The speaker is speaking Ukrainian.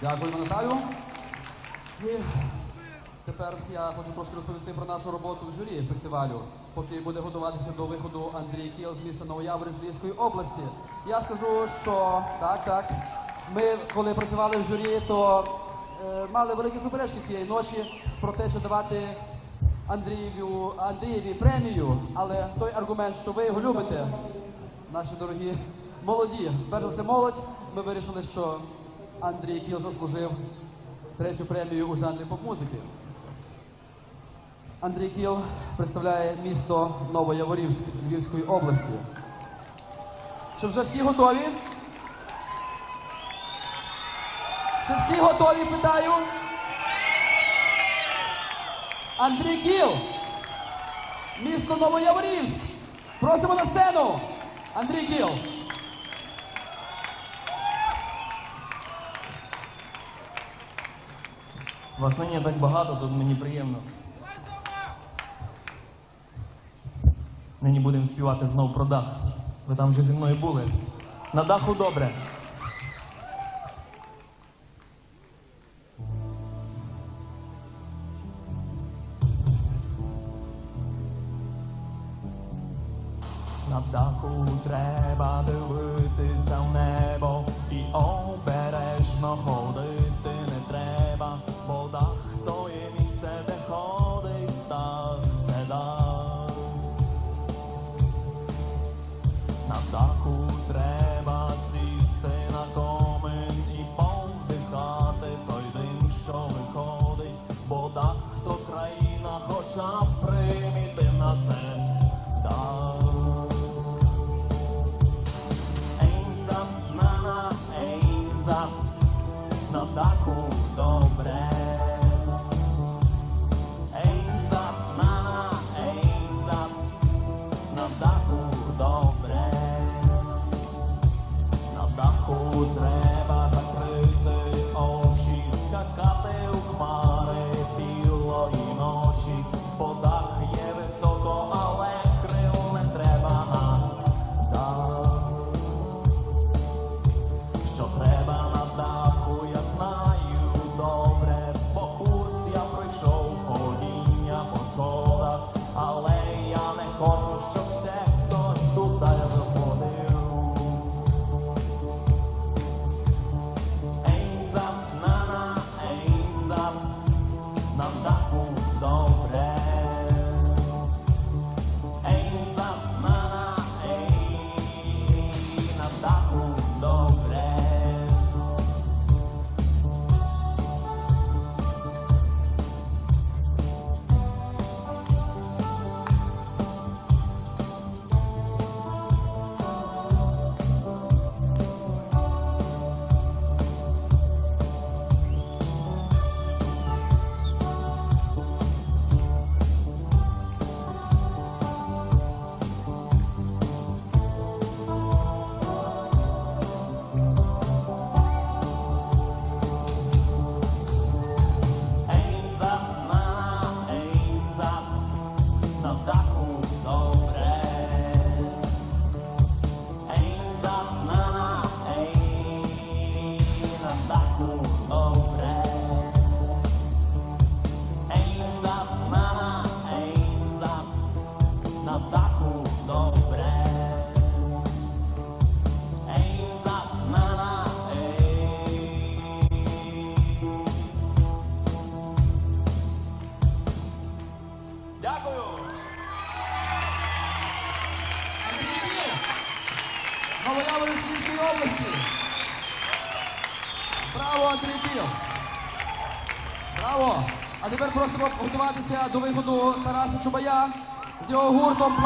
Дякуємо, Наталю. І тепер я хочу трошки розповісти про нашу роботу в журі фестивалю, поки буде готуватися до виходу Андрій Кіл з міста Новояворівськ Львівської області. Я скажу, що так, так. Ми, коли працювали в журі, то е, мали великі суперечки цієї ночі про те, чи давати Андрієві, Андрієві премію, але той аргумент, що ви його любите, наші дорогі молоді, перш за все молодь, ми вирішили, що Андрій Кіл заслужив третю премію у жанрі поп-музики. Андрій Кіл представляє місто Новояворівськ Львівської області. Чи вже всі готові? Чи всі готові, питаю? Андрій Кіл, місто Новояворівськ. Просимо на сцену. Андрій Кіл. Вас нині так багато, тут мені приємно. Нині будемо співати знов про дах. Ви там вже зі мною були. На даху добре. На даху треба дивитися в небо і обережно ходити я Львівської області. Браво, Андрій Кіл. Браво! А тепер просимо готуватися до виходу Тараса Чубая з його гуртом.